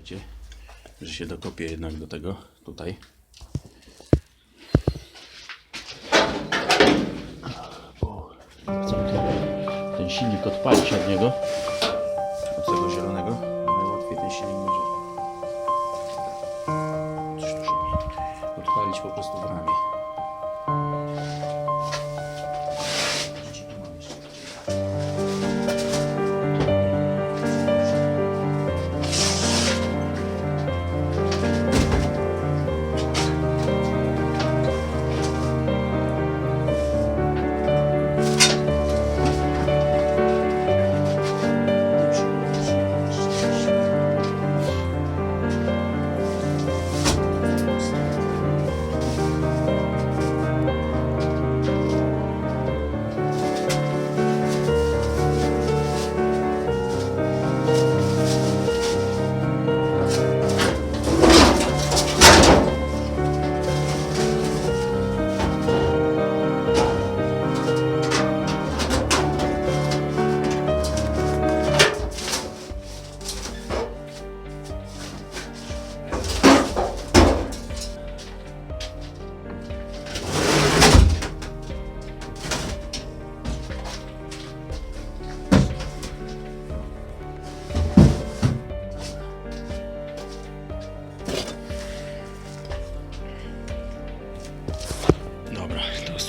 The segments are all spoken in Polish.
Słuchajcie, że się dokopię jednak do tego tutaj. Ten, silnik odpalić od niego. Od tego zielonego. Najłatwiej ten silnik będzie. Coś tu. Odpalić po prostu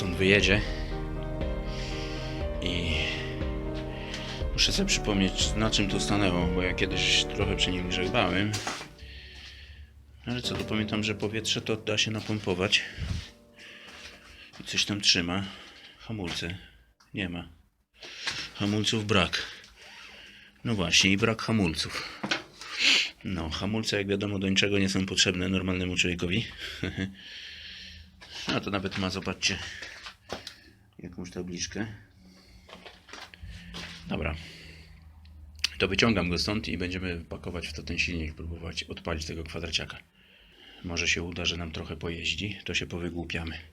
stąd wyjedzie. I muszę sobie przypomnieć, na czym to stanęło, bo ja kiedyś trochę przy nim grzebałem. Ale co, to pamiętam, że powietrze to da się napompować. I coś tam trzyma. Hamulce nie ma. Hamulców brak. No właśnie, i brak hamulców. No, hamulce, jak wiadomo, do niczego nie są potrzebne normalnemu człowiekowi. A to nawet ma, zobaczcie, jakąś tabliczkę. Dobra. To wyciągam go stąd i będziemy pakować w to ten silnik, próbować odpalić tego kwadraciaka. Może się uda, że nam trochę pojeździ, to się powygłupiamy.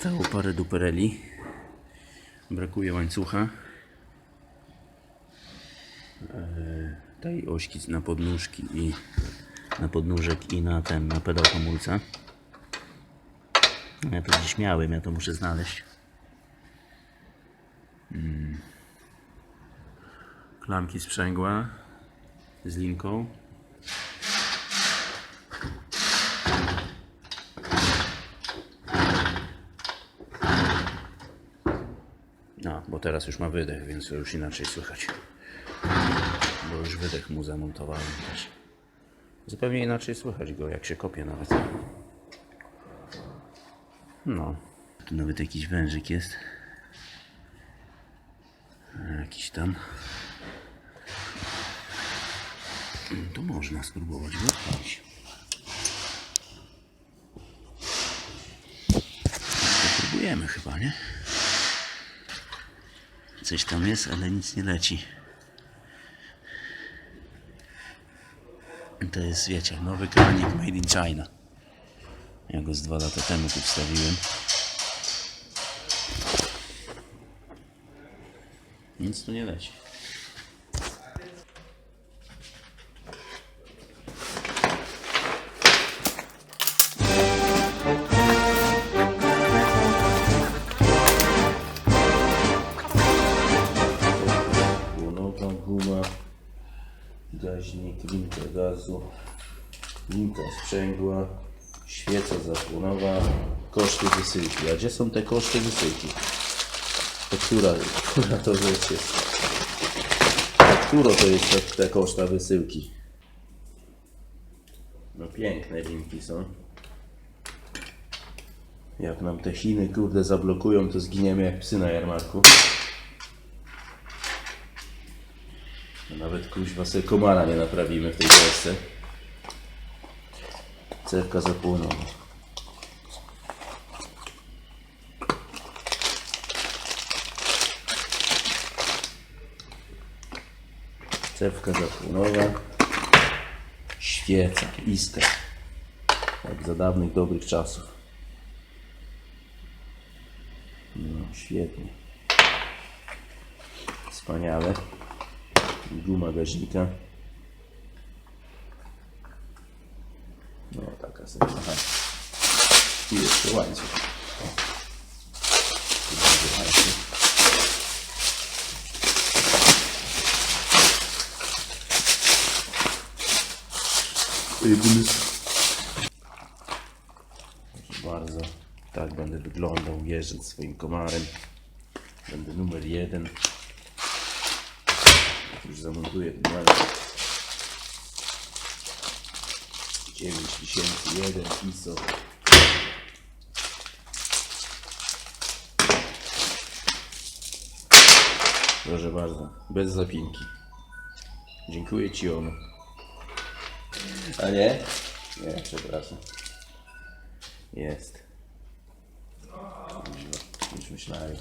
Zostało parę dupereli. Brakuje łańcucha. Eee, tej ośki na podnóżki i na podnóżek i na ten, na pedał hamulca. Ja to gdzieś miałem, ja to muszę znaleźć. klamki sprzęgła z linką. No, bo teraz już ma wydech, więc już inaczej słychać. Bo już wydech mu zamontowałem też. Zupełnie inaczej słychać go, jak się kopie nawet. No. Tu nawet jakiś wężyk jest. Jakiś tam. To można spróbować go odpalić. Spróbujemy chyba, nie? Coś tam jest, ale nic nie leci. To jest, wiecie, nowy kranik made in China. Ja go z dwa lata temu tu wstawiłem. Nic tu nie leci. Gaźnik, linka sprzęgła, Świeca zapłonowa. Koszty wysyłki. A gdzie są te koszty wysyłki? To która, która to rzecz jest? Któro to jest te, te koszta wysyłki? No piękne linki są. Jak nam te Chiny kurde zablokują, to zginiemy jak psy na jarmarku. No Nawet kuźwa sobie komara nie naprawimy w tej Polsce. Cewka zapłonęła. Cewka zapłonowa. Świeca, iskra. Jak za dawnych dobrych czasów. No, świetnie. Wspaniale. Guma gaźnika. No, taka sobie. Aha. I jeszcze łańcuch. Proszę bardzo. Tak będę wyglądał jeżdżąc swoim komarem. Będę numer jeden. Już zamontuję ten łańcuch. 9001 ISO. Proszę bardzo, bez zapinki. Dziękuję Ci, Ono. A nie? Nie, przepraszam. Jest. Już myślałem.